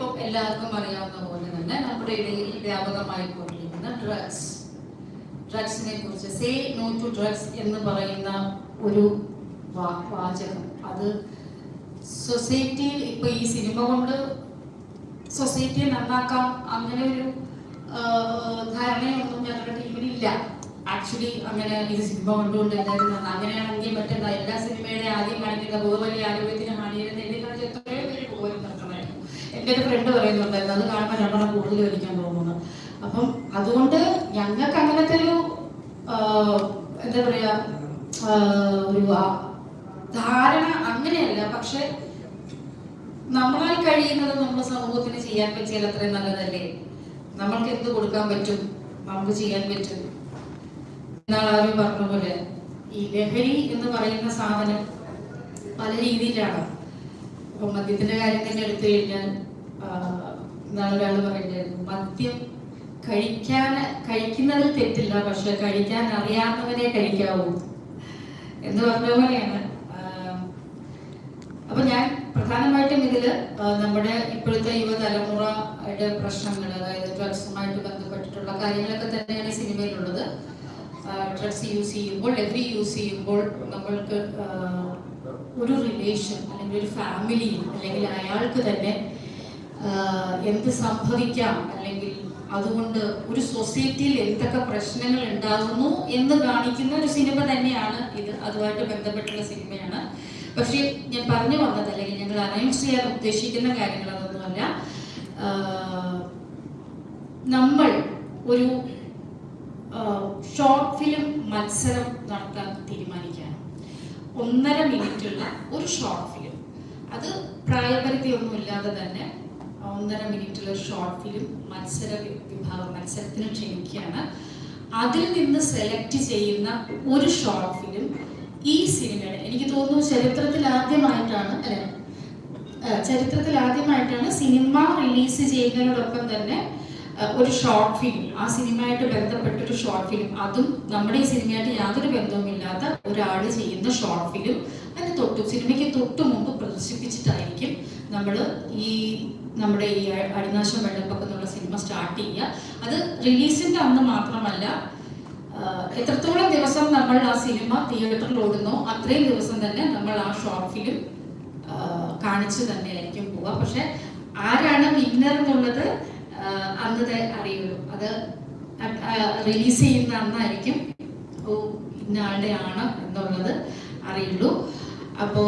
ഇപ്പം എല്ലാവർക്കും അറിയാവുന്ന പോലെ തന്നെ നമ്മുടെ ഇടയിൽ വ്യാപകമായി കൊണ്ടിരിക്കുന്ന ഡ്രഗ്സ് ഡ്രഗ്സിനെ കുറിച്ച് സേ നോ ടു ഡ്രഗ്സ് എന്ന് പറയുന്ന ഒരു വാചകം. അത് സൊസൈറ്റിയിൽ ഇപ്പൊ ഈ സിനിമ കൊണ്ട് സൊസൈറ്റിയെ നന്നാക്കാം അങ്ങനെ ഒരു ധാരണയൊന്നും ഞങ്ങളുടെ ടീമിലില്ല ആക്ച്വലി അങ്ങനെ ഇത് സിനിമ കൊണ്ടുകൊണ്ട് എല്ലാവരും നന്നാ അങ്ങനെയാണെങ്കിൽ മറ്റെന്താ എല്ലാ സിനിമയുടെ ആദ്യം കാണിക്കുന്ന ബോധവലി ആരോഗ്യത്തിന് ഹാനിയിരുന്ന കാണിച്ച് എത്രയോ പേര് നിർത്തണമായിരുന്നു എന്റെ ഒരു ഫ്രണ്ട് പറയുന്നുണ്ടായിരുന്നു അത് കാണുമ്പോൾ രണ്ടെണ്ണം കൂടുതൽ വലിക്കാൻ തോന്നുന്നു അപ്പം അതുകൊണ്ട് ഞങ്ങൾക്ക് അങ്ങനത്തെ ഒരു എന്താ പറയാ ഒരു ധാരണ അങ്ങനെയല്ല. പക്ഷെ നമ്മളാൽ കഴിയുന്നത് നമ്മുടെ സമൂഹത്തിന് ചെയ്യാൻ പറ്റിയാൽ അത്രയും നല്ലതല്ലേ? നമ്മൾക്ക് എന്ത് കൊടുക്കാൻ പറ്റും? നമുക്ക് ചെയ്യാൻ പറ്റും. എന്നാൽ ആരും പറഞ്ഞ പോലെ ഈ ലഹരി എന്ന് പറയുന്ന സാധനം പല രീതിയിലാണ്. ഇപ്പൊ മദ്യത്തിന്റെ കാര്യം തന്നെ എടുത്തു കഴിഞ്ഞാൽ ഇന്നാളെ പറയുന്നത് മദ്യം കഴിക്കാൻ കഴിക്കുന്നതിൽ തെറ്റില്ല പക്ഷെ കഴിക്കാൻ അറിയാവുന്നവരെ കഴിക്കാവൂ എന്ന് പറഞ്ഞ പോലെയാണ്. അപ്പൊ ഞാൻ പ്രധാനമായിട്ടും ഇതിൽ നമ്മുടെ ഇപ്പോഴത്തെ യുവതലമുറയുടെ പ്രശ്നങ്ങൾ അതായത് ഡ്രഗ്സുമായിട്ട് ബന്ധപ്പെട്ടിട്ടുള്ള കാര്യങ്ങളൊക്കെ തന്നെയാണ് സിനിമയിലുള്ളത്. ഡ്രഗ്സ് യൂസ് ചെയ്യുമ്പോൾ ലഹരി യൂസ് ചെയ്യുമ്പോൾ നമ്മൾക്ക് ഒരു റിലേഷൻ അല്ലെങ്കിൽ ഒരു ഫാമിലി അല്ലെങ്കിൽ അയാൾക്ക് തന്നെ എന്ത് സംഭവിക്കാം? അല്ലെങ്കിൽ അതുകൊണ്ട് ഒരു സൊസൈറ്റിയിൽ എന്തൊക്കെ പ്രശ്നങ്ങൾ ഉണ്ടാകുന്നു എന്ന് കാണിക്കുന്ന ഒരു സിനിമ തന്നെയാണ് ഇത്. അതുമായിട്ട് ബന്ധപ്പെട്ടുള്ള സിനിമയാണ്. പക്ഷേ ഞാൻ പറഞ്ഞു വന്നത് അല്ലെങ്കിൽ ഞങ്ങൾ അനൗൺസ് ചെയ്യാൻ ഉദ്ദേശിക്കുന്ന കാര്യങ്ങൾ അതൊന്നുമല്ല. നമ്മൾ ഒരു ഷോർട്ട് ഫിലിം മത്സരം നടത്താൻ തീരുമാനിക്കുകയാണ്. ഒന്നര മിനിറ്റുള്ള ഒരു ഷോർട്ട് ഫിലിം അത് പ്രായപരിധി ഒന്നും ഇല്ലാതെ തന്നെ ഒന്നര മിനിറ്റുള്ള ഷോർട്ട് ഫിലിം മത്സര വിഭാഗം മത്സരത്തിന് ക്ഷണിക്കുകയാണ്. അതിൽ നിന്ന് സെലക്ട് ചെയ്യുന്ന ഒരു ഷോർട്ട് ഫിലിം ഈ സിനിമയുടെ എനിക്ക് തോന്നുന്നു ചരിത്രത്തിൽ ആദ്യമായിട്ടാണ് അല്ലെ? ചരിത്രത്തിൽ ആദ്യമായിട്ടാണ് സിനിമ റിലീസ് ചെയ്യുന്നതിനോടൊപ്പം തന്നെ ഒരു ഷോർട്ട് ഫിലിം ആ സിനിമയായിട്ട് ബന്ധപ്പെട്ട ഒരു ഷോർട്ട് ഫിലിം അതും നമ്മുടെ ഈ സിനിമയായിട്ട് യാതൊരു ബന്ധവുമില്ലാത്ത ഒരാൾ ചെയ്യുന്ന ഷോർട്ട് ഫിലിം അതിന് തൊട്ടു സിനിമയ്ക്ക് തൊട്ടു മുമ്പ് പ്രദർശിപ്പിച്ചിട്ടായിരിക്കും നമ്മൾ ഈ നമ്മുടെ ഈ അടിനാശം വെള്ളപ്പൊക്കം എന്നുള്ള സിനിമ സ്റ്റാർട്ട് ചെയ്യുക. അത് റിലീസിന്റെ അന്ന് മാത്രമല്ല എത്രത്തോളം ദിവസം നമ്മൾ ആ സിനിമ തിയേറ്ററിൽ ഓടുന്നോ അത്രയും ദിവസം തന്നെ നമ്മൾ ആ ഷോർട്ട് ഫിലിം കാണിച്ചു തന്നെ ആയിരിക്കും പോവുക. പക്ഷെ ആരാണ് വിന്നർ എന്നുള്ളത് അന്ന് അറിയുള്ളൂ. അത് റിലീസ് ചെയ്യുന്ന അന്നായിരിക്കും ഇന്ന ആളുടെ ആണ് എന്നുള്ളത് അറിയുള്ളൂ. അപ്പോ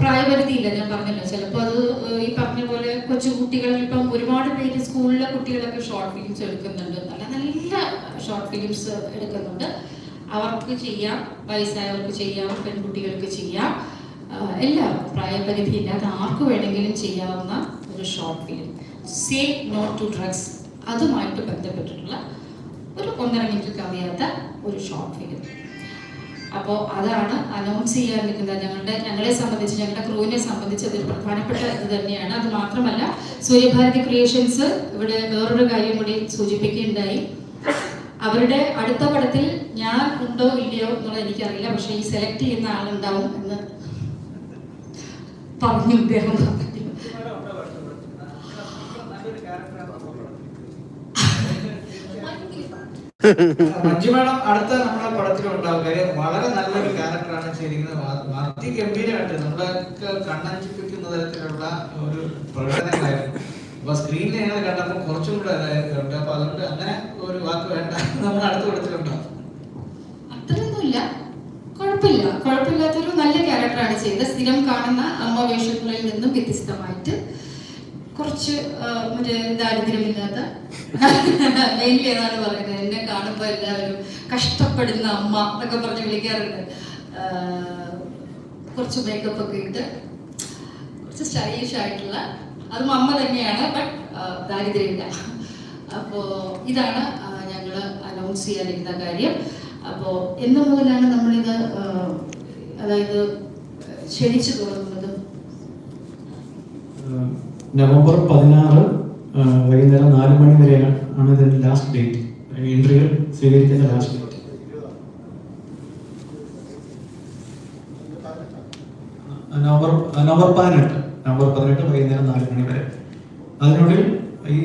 പ്രായപരിധി ഇല്ല ഞാൻ പറഞ്ഞല്ലോ. ചിലപ്പോൾ അത് ഈ പറഞ്ഞ പോലെ കൊച്ചു കുട്ടികൾ ഇപ്പം ഒരുപാട് പേര് സ്കൂളിലെ കുട്ടികളൊക്കെ ഷോർട്ട് ഫിലിംസ് എടുക്കുന്നുണ്ട്. നല്ല നല്ല ഷോർട്ട് ഫിലിംസ് എടുക്കുന്നുണ്ട്. അവർക്ക് ചെയ്യാം വയസ്സായവർക്ക് ചെയ്യാം പെൺകുട്ടികൾക്ക് ചെയ്യാം. എല്ലാവർക്കും പ്രായപരിധി ഇല്ലാതെ ആർക്ക് വേണമെങ്കിലും ചെയ്യാവുന്ന ഒരു short film say no to drugs അതുമായിട്ട് ബന്ധപ്പെട്ടിട്ടുള്ള ഒരു മിനിറ്റ് കവിയാത്ത ഒരു ഷോർട്ട് ഫിലിം അപ്പോൾ അതാണ് അനൗൺസ് ചെയ്യാതിരിക്കുന്നത് ഞങ്ങളുടെ ഞങ്ങളെ സംബന്ധിച്ച് ഞങ്ങളുടെ ക്രൂവിനെ സംബന്ധിച്ച് അതൊരു പ്രധാനപ്പെട്ട ഇത് തന്നെയാണ് അത് മാത്രമല്ല സൂര്യഭാരതി ക്രിയേഷൻസ് ഇവിടെ വേറൊരു കാര്യം കൂടി സൂചിപ്പിക്കുകയുണ്ടായി അവരുടെ അടുത്ത പടത്തിൽ ഞാൻ ഉണ്ടോ ഇല്ലയോ എന്നുള്ളത് എനിക്കറിയില്ല പക്ഷേ ഈ സെലക്ട് ചെയ്യുന്ന ആളുണ്ടാവും എന്ന് പറഞ്ഞു ഇദ്ദേഹം പറഞ്ഞു മഞ്ജു മേഡം അടുത്ത നമ്മുടെ പടത്തിലുണ്ടാവും കാര്യം വളരെ നല്ലൊരു ക്യാരക്ടറാണ് ചെയ്തിരിക്കുന്നത്. അതിഗംഭീരമായിട്ട് നമ്മളൊക്കെ കണ്ണഞ്ചിപ്പിക്കുന്ന തരത്തിലുള്ള ഒരു പ്രകടനങ്ങളായിരുന്നു. അപ്പൊ സ്ക്രീനിൽ ഞങ്ങൾ കണ്ടപ്പോൾ കുറച്ചും കൂടെ ഇതായിട്ടുണ്ട്. അപ്പൊ അതുകൊണ്ട് അങ്ങനെ ഒരു വാക്ക് വേണ്ട. നമ്മൾ അടുത്ത പടത്തിലുണ്ടാവും അത്രയൊന്നുമില്ല. കുഴപ്പമില്ല. കുഴപ്പമില്ലാത്തൊരു നല്ല ക്യാരക്ടറാണ് ചെയ്തത്. സ്ഥിരം കാണുന്ന അമ്മ വേഷങ്ങളിൽ നിന്നും വ്യത്യസ്തമായിട്ട്. കുറച്ച് മറ്റേ ദാരിദ്ര്യമില്ലാത്ത മെയിൻലി എന്നാണ് പറയുന്നത്. എന്നെ കാണുമ്പോൾ എല്ലാവരും കഷ്ടപ്പെടുന്ന അമ്മ എന്നൊക്കെ പറഞ്ഞ് വിളിക്കാറുണ്ട്. കുറച്ച് മേക്കപ്പ് ഒക്കെ ഇട്ട് കുറച്ച് സ്റ്റൈലിഷ് ആയിട്ടുള്ള അതും അമ്മ തന്നെയാണ് ബട്ട് ദാരിദ്ര്യമില്ല. അപ്പോൾ ഇതാണ് ഞങ്ങൾ അനൗൺസ് ചെയ്യാനിരുന്ന കാര്യം. അപ്പോൾ എന്ന് മുതലാണ് നമ്മളിത് അതായത് ക്ഷണിച്ചു തുടങ്ങുന്നത്? നവംബർ പതിനാറ് വൈകുന്നേരം നാല് മണി വരെയാണ് ആണ് ഇതിന്റെ ലാസ്റ്റ് ഡേറ്റ് എൻട്രികൾ സ്വീകരിക്കുന്ന ലാസ്റ്റ് ഡേറ്റ് നവംബർ നവംബർ പതിനെട്ട്. നവംബർ പതിനെട്ട് വൈകുന്നേരം നാല് മണി വരെ. അതിനുള്ളിൽ ഈ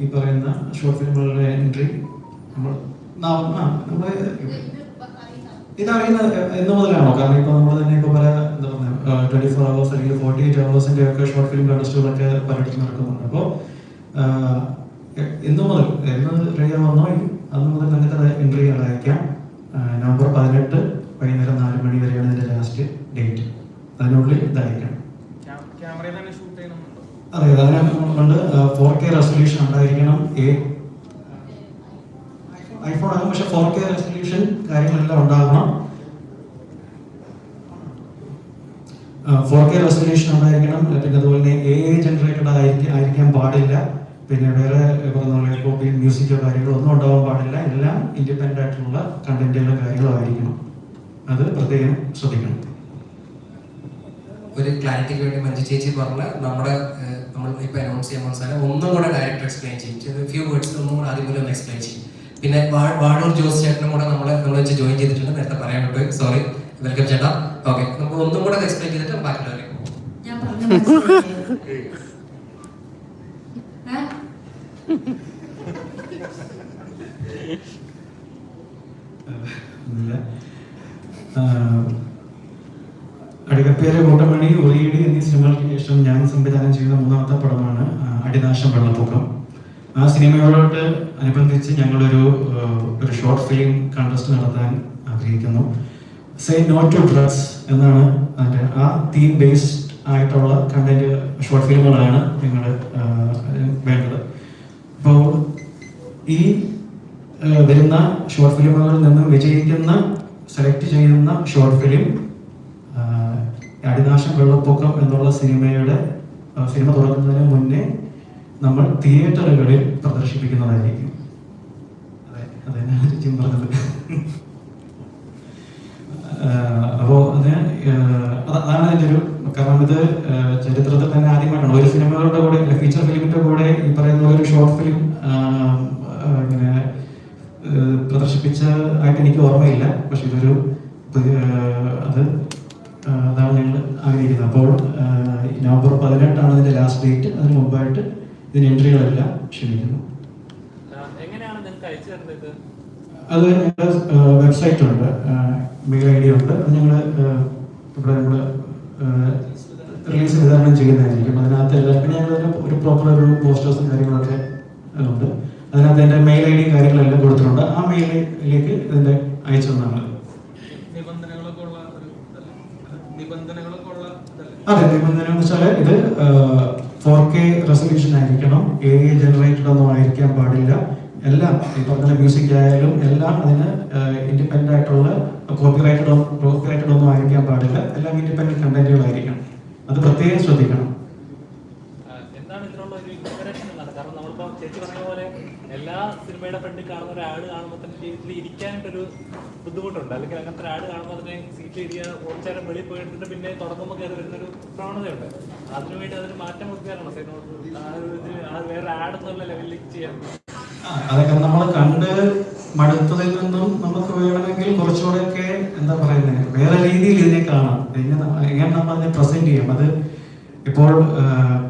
ഈ പറയുന്ന ഷോർട്ട് ഫിലിമുകളുടെ എൻട്രി നമ്മൾ നമ്മൾ ഇതറിയുന്ന എന്ന് മുതലാണോ കാരണം ഇപ്പൊ നമ്മൾ തന്നെ ഇപ്പൊ പല എന്താ പറയുക ട്വന്റി ഫോർ അവേഴ്സ് അല്ലെങ്കിൽ ഫോർട്ടി എയ്റ്റ് അവേഴ്സിന്റെ ഒക്കെ ഷോർട്ട് ഫിലിം കണ്ടസ്റ്റുകളൊക്കെ പലയിടത്തും നടക്കുന്നുണ്ട് അപ്പോൾ ഇന്ന് മുതൽ എന്ന് റെഡി വന്നോ അന്ന് മുതൽ നിങ്ങൾക്ക് എൻട്രി അയക്കാം ആ, നവംബർ പതിനെട്ട് വൈകുന്നേരം നാല് മണി വരെയാണ് ഇതിന്റെ ലാസ്റ്റ് ഡേറ്റ് അതിനുള്ളിൽ ഇത് അയക്കണം അതെ അതിനുണ്ട് ഫോർ കെ റെസൊല്യൂഷൻ ഉണ്ടായിരിക്കണം എ ഐഫോൺ ആകും പക്ഷെ ഫോർ കെ റെസൊല്യൂഷൻ കാര്യങ്ങളെല്ലാം ഉണ്ടാകണം. ഫോർ കെ റെസൊല്യൂഷൻ ഉണ്ടായിരിക്കണം. പിന്നെ അതുപോലെ തന്നെ എ ഐ ജനറേറ്റഡ് ആയിരിക്കും ആയിരിക്കാൻ പാടില്ല. പിന്നെ വേറെ പറഞ്ഞ പോലെ കോപ്പി മ്യൂസിക്കോ കാര്യങ്ങളോ ഒന്നും ഉണ്ടാവാൻ പാടില്ല. എല്ലാം ഇൻഡിപെൻഡന്റ് ആയിട്ടുള്ള കണ്ടന്റുകളും കാര്യങ്ങളും ആയിരിക്കണം അത് പ്രത്യേകം ശ്രദ്ധിക്കണം. ഒരു ക്ലാരിറ്റിക്ക് വേണ്ടി മഞ്ജു ചേച്ചി പറഞ്ഞ നമ്മുടെ നമ്മൾ ഇപ്പൊ അനൗൺസ് ചെയ്യാൻ പോകുന്ന സാധനം ഒന്നും കൂടെ ഡയറക്റ്റ് എക്സ്പ്ലെയിൻ ചെയ്യും. ഫ്യൂ വേർഡ്സ് ഒന്നും കൂടെ ആദ്യം ഒന്ന് എക്സ്പ്ലെയിൻ ചെയ്യും. പിന്നെ വാടൂർ വാഴൂർ ജോസ് ചേട്ടനും കൂടെ നമ്മളെ നമ്മൾ വെച്ച് ജോയിൻ ചെയ്തിട്ടുണ്ട്. നേരത്തെ പറയാനുണ്ട്. സോറി വെൽക്കം ചേട്ടാ. ഓക്കെ നമുക്ക് ഒന്നും കൂടെ എക്സ്പ്ലെയിൻ ചെയ്തിട്ട് ബാക്കിയുള്ളവരെ. അടികപ്പേര് കൂട്ടമണി ഒലിയിടി എന്നീ സിനിമകൾക്ക് ശേഷം ഞാൻ സംവിധാനം ചെയ്യുന്ന മൂന്നാമത്തെ പടമാണ് അടിനാശം വെള്ളപ്പൊക്കം. ആ സിനിമയോട് അനുബന്ധിച്ച് ഞങ്ങളൊരു ഒരു ഷോർട്ട് ഫിലിം കണ്ടസ്റ്റ് നടത്താൻ ആഗ്രഹിക്കുന്നു. സേ നോ ടു ഡ്രസ് എന്നാണ് അതിന്റെ ആ തീം ബേസ്ഡ് ആയിട്ടുള്ള കണ്ടന്റ് ഷോർട്ട് ഫിലിമുകളാണ് ഞങ്ങൾ വേണ്ടത്. അപ്പോൾ ഈ വരുന്ന ഷോർട്ട് ഫിലിമുകളിൽ നിന്നും വിജയിക്കുന്ന സെലക്ട് ചെയ്യുന്ന ഷോർട്ട് ഫിലിം അടിനാശം വെള്ളപ്പൊക്കം എന്നുള്ള സിനിമയുടെ സിനിമ തുറക്കുന്നതിന് മുന്നേ നമ്മൾ തിയേറ്ററുകളിൽ പ്രദർശിപ്പിക്കുന്നതായിരിക്കും. അതെ അതെന്നാണ് ചേച്ചിയും പറഞ്ഞത്. അപ്പോൾ അത് അതാണ് അതിന്റെ ഒരു കാരണം. ഇത് ചരിത്രത്തിൽ തന്നെ ആദ്യമായിട്ടാണ്. ഒരു സിനിമകളുടെ കൂടെ ഫീച്ചർ ഫിലിമിന്റെ കൂടെ ഈ പറയുന്ന ഒരു ഷോർട്ട് ഫിലിം ഇങ്ങനെ പ്രദർശിപ്പിച്ച ആയിട്ട് എനിക്ക് ഓർമ്മയില്ല. പക്ഷെ ഇതൊരു അത് അതാണ് ഞങ്ങൾ ആഗ്രഹിക്കുന്നത്. അപ്പോൾ നവംബർ പതിനെട്ടാണ് അതിന്റെ ലാസ്റ്റ് ഡേറ്റ് അതിന് മുമ്പായിട്ട് ഇതിന് എൻട്രികളല്ല ക്ഷമിക്കുന്നു അത് ഞങ്ങളുടെ വെബ്സൈറ്റ് ഉണ്ട് മെയിൽ ഐ ഡി ഉണ്ട്. അത് ഞങ്ങൾ ഇവിടെ നമ്മൾ റിലീസ് വിതരണം ചെയ്യുന്നതായിരിക്കും. അതിനകത്ത് എല്ലാ പിന്നെ ഞങ്ങൾ ഒരു പ്രോപ്പർ ഒരു പോസ്റ്റേഴ്സും കാര്യങ്ങളൊക്കെ ഉണ്ട്. അതിനകത്ത് എന്റെ മെയിൽ ഐ ഡി കാര്യങ്ങളെല്ലാം കൊടുത്തിട്ടുണ്ട്. ആ മെയിലിലേക്ക് ഇതിന്റെ അയച്ചു തന്നാണ്. നിബന്ധനകളൊക്കെ ഉള്ള ഒരു നിബന്ധനകളൊക്കെ ഉള്ള അതെ നിബന്ധന എന്ന് വെച്ചാൽ ഇത് ഫോർ കെ റെസൊല്യൂഷൻ ആയിരിക്കണം. എ ഐ ജനറേറ്റഡ് ഒന്നും ആയിരിക്കാൻ പാടില്ല. എല്ലാം ഈ പറഞ്ഞ മ്യൂസിക് ആയാലും എല്ലാം അതിന് ഇൻഡിപെൻഡന്റ് ആയിട്ടുള്ള കോപ്പിറൈറ്റഡ് കോപ്പിറൈറ്റഡ് ഒന്നും ആയിരിക്കാൻ പാടില്ല. എല്ലാം ഇൻഡിപെൻഡന്റ് കണ്ടന്റുകളായിരിക്കണം അത് പ്രത്യേകം ശ്രദ്ധിക്കണം ആ, എന്താണ് ഇതിനുള്ള ഒരു ഇൻസ്പിറേഷൻ എന്നാണ് കാരണം നമ്മളിപ്പോ ചേച്ചി പറഞ്ഞ പോലെ എല്ലാ സിനിമയുടെ ഫ്രണ്ടിൽ കാണുന്ന ഒരു കാണുമ്പോൾ തന്നെ സീറ്റിൽ ഇരിക്കാനായിട്ടൊരു ബുദ്ധിമുട്ടുണ്ട്. അല്ലെങ്കിൽ അങ്ങനത്തെ ആട് കാണുമ്പോൾ തന്നെ സീറ്റിൽ ഇരിക്കുക കുറച്ചു വെളിയിൽ പോയിട്ട് പിന്നെ തുടങ്ങുമ്പോൾ കയറി വരുന്നൊരു പ്രവണതയുണ്ട്. അതിനുവേണ്ടി അതൊരു മാറ്റം കൊടുക്കാനാണ് സിനിമ? ആ ആ വേറെ ആഡ് എന്നുള്ള ലെവലിലേക്ക് ചെയ്യാൻ അതൊക്കെ നമ്മൾ കണ്ട് മടുത്തതിൽ നിന്നും നമുക്ക് വേണമെങ്കിൽ കുറച്ചുകൂടെയൊക്കെ എന്താ പറയുന്നത് വേറെ രീതിയിൽ ഇതിനെ കാണാം. എങ്ങനെ എങ്ങനെ നമ്മൾ അതിനെ പ്രസന്റ് ചെയ്യാം. അത് ഇപ്പോൾ ആ,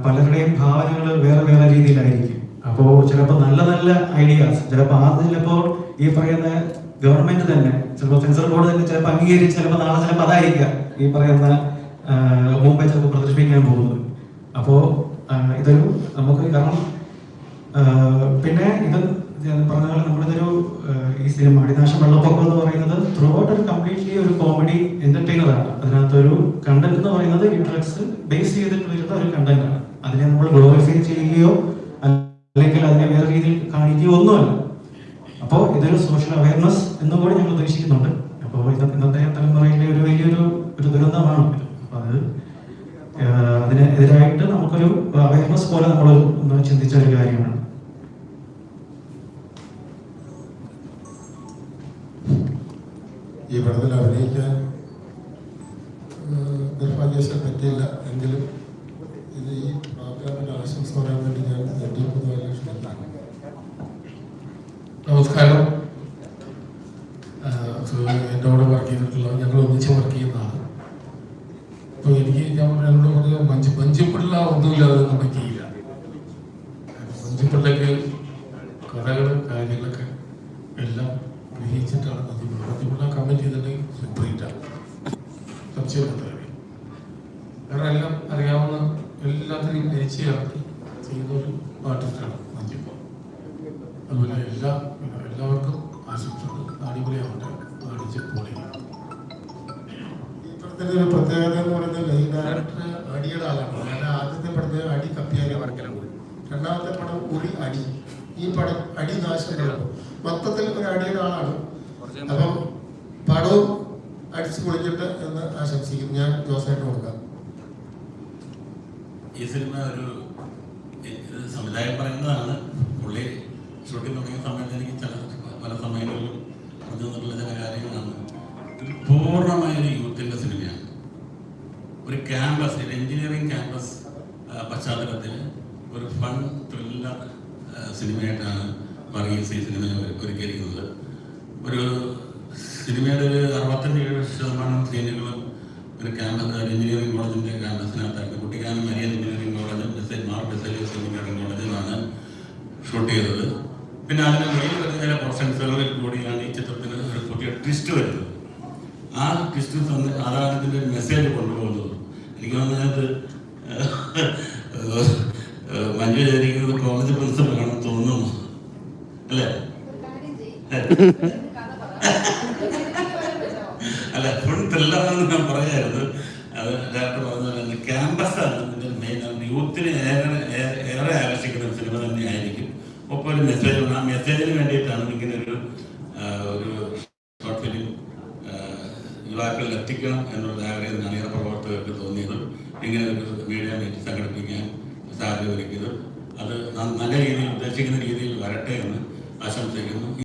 പലരുടെയും ഭാവനകൾ വേറെ വേറെ രീതിയിലായിരിക്കും. അപ്പോൾ ചിലപ്പോൾ നല്ല നല്ല ഐഡിയാസ് ചിലപ്പോൾ അത് ചിലപ്പോൾ ഈ പറയുന്ന ഗവൺമെന്റ് തന്നെ ചിലപ്പോൾ സെൻസർ ബോർഡ് തന്നെ ചിലപ്പോൾ അംഗീകരിച്ച് ചിലപ്പോൾ നാളെ ചിലപ്പോൾ അതായിരിക്കാം ഈ പറയുന്ന മുംബൈ ചിലപ്പോൾ പ്രദർശിപ്പിക്കാൻ പോകുന്നത്. അപ്പോൾ ഇതൊരു നമുക്ക് കാരണം പിന്നെ ഇത് പറഞ്ഞ പോലെ നമ്മളിതൊരു ഈ സിനിമ അടിനാശം വെള്ളപ്പൊക്കം എന്ന് പറയുന്നത് ത്രൂ ഔട്ട് ഒരു കംപ്ലീറ്റ്ലി ഒരു കോമഡി എന്റർടൈനർ ആണ്. അതിനകത്തൊരു കണ്ടന്റ് എന്ന് പറയുന്നത് ഈ ഡ്രഗ്സ് ബേസ് ചെയ്തിട്ട് അതിനെതിരായിട്ട് നമുക്കൊരു അവയർനെസ് പോലെ നമ്മൾ ചിന്തിച്ച ഒരു കാര്യമാണ്. ഈ പടത്തിൽ അഭിനയിക്കാൻ കാരണം എല്ലാം അറിയാവുന്ന എല്ലാത്തിനെയും ഗ്രഹിച്ച് ചെയ്ത ചെയ്യുന്ന ഒരു ആർട്ടിസ്റ്റാണ് മഞ്ജുപ്പ. അതുപോലെ എല്ലാ എല്ലാവർക്കും ആശംസകൾ. അടിപൊളിയാവട്ടെ. അടിച്ച് പൊളി. ഒരു പ്രത്യേകത എന്ന് പറയുന്നത് ഡയറക്ടർ അടിയുടെ ആളാണ്. കാരണം ആദ്യത്തെ പടത്തിൽ അടി കപ്പിയാലെ വർക്കലാണ് രണ്ടാമത്തെ പടം ഒരു അടി. ഈ പടം അടി നാശം മൊത്തത്തിൽ ഒരു അടിയുടെ ആളാണ്. അപ്പം പടവും അടിച്ചു പൊളിക്കട്ടെ എന്ന് ആശംസിക്കും. ഞാൻ ജോസായിട്ട് കൊടുക്കാം. ഈ സിനിമ ഒരു സംവിധായകൻ പറയുന്നതാണ്. പുള്ളി ഷൂട്ടിംഗ് തുടങ്ങിയ സമയത്ത് എനിക്ക് ചില പല സമയങ്ങളിലും പറഞ്ഞു തന്നിട്ടുള്ള ചില കാര്യങ്ങളാണ്. ഒരു പൂർണമായ ഒരു യൂത്തിന്റെ സിനിമയാണ്. ഒരു ക്യാമ്പസ് ഒരു എഞ്ചിനീയറിംഗ് ക്യാമ്പസ് പശ്ചാത്തലത്തിൽ ഒരു ഫൺ ത്രില്ലർ സിനിമയായിട്ടാണ് വർഗീസ് ഈ സിനിമ ഒരുക്കിയിരിക്കുന്നത്. ഒരു സിനിമയുടെ ഒരു അറുപത്തഞ്ച് ഏഴ് ശതമാനം സീനുകളും ഒരു ക്യാമ്പസ് എഞ്ചിനീയറിംഗ് കോളേജിന്റെ ക്യാമ്പസിനകത്തായിരുന്നു കുട്ടിക്കാനം മരിയ എഞ്ചിനീയറിംഗ് കോളേജ് ബെസൈൻ മാർ ബെസൈലിയസ് എഞ്ചിനീയറിംഗ് കോളേജിലാണ് ഷൂട്ട് ചെയ്തത്. പിന്നെ അതിന് വെളിയിൽ ചില പോർഷൻസുകളിൽ കൂടിയാണ് ഈ ചിത്രത്തിന് ഒരു പുതിയ ട്വിസ്റ്റ് വരുന്നത്. ആ ട്വിസ്റ്റ് ഇതിന്റെ ഒരു മെസ്സേജ് കൊണ്ടുപോകുന്നത്. എനിക്ക് തോന്നുന്നത് മഞ്ജു വിചാരിക്കുന്നത് കോളേജ് പ്രിൻസിപ്പൽ ആണെന്ന് തോന്നുന്നു. അല്ല ഫുൾ ത്രില്ലറാണെന്ന് ഞാൻ പറയായിരുന്നു അത് ഡയറക്ടർ പറഞ്ഞ പോലെ തന്നെ ക്യാമ്പസാണ് ഇതിന്റെ മെയിൻ ഏറെ ഏറെ- ആകർഷിക്കുന്ന ഒരു സിനിമ തന്നെയായിരിക്കും. ഒപ്പം ഒരു മെസ്സേജ് ഉണ്ട് ആ മെസ്സേജിന് വേണ്ടിയിട്ടാണ് ഇങ്ങനെ ഒരു ഒരു ഷോർട്ട് ഫിലിം യുവാക്കളിൽ എത്തിക്കണം എന്നുള്ള ആഗ്രഹം അണിയറ പ്രവർത്തകർക്ക് തോന്നിയത്. ഇങ്ങനെ ഒരു മീഡിയ മീറ്റ് സംഘടിപ്പിക്കാൻ സാധ്യത ഒരുക്കിയത്. അത് നല്ല രീതിയിൽ ഉദ്ദേശിക്കുന്ന രീതിയിൽ വരട്ടെ എന്ന് ആശംസിക്കുന്നു.